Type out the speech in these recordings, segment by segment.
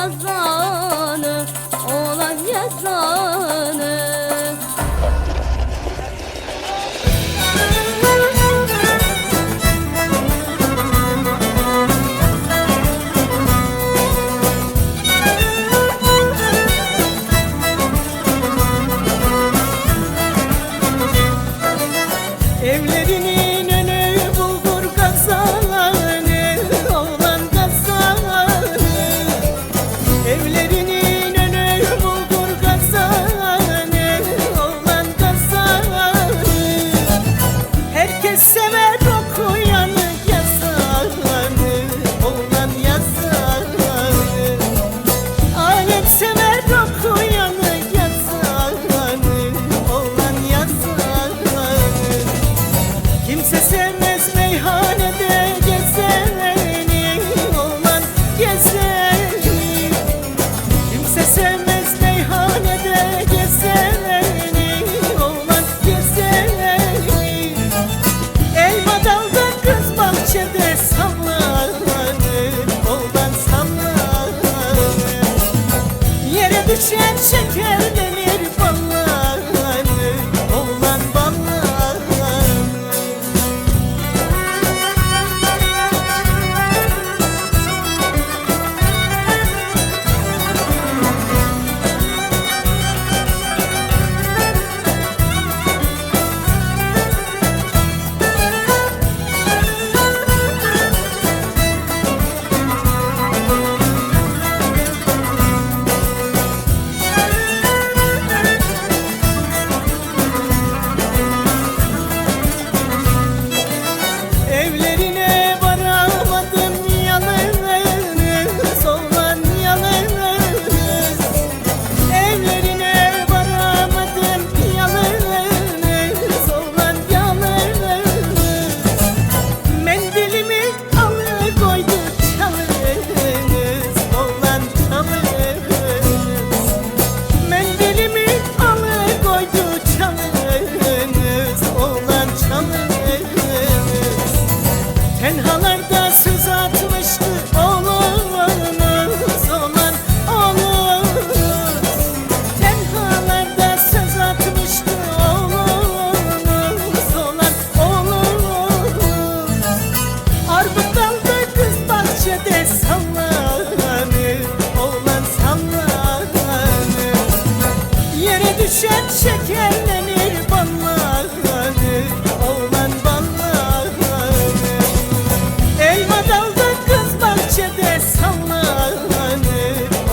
yazlar Kimse sevmez meyhanede gezenin Olman gezenin Kimse sevmez meyhanede gezenin Olman gezenin Elma dalda kız bahçede sallanır. Oldan sallanır. Yere düşen şekerden sallanı Oğlan sallanı Yere düşen şekerlenir ballanı Oğlan ballanı Elma dalda kız bahçede sallanı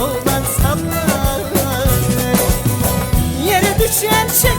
Oğlan sallanı Yere düşen şekerlenir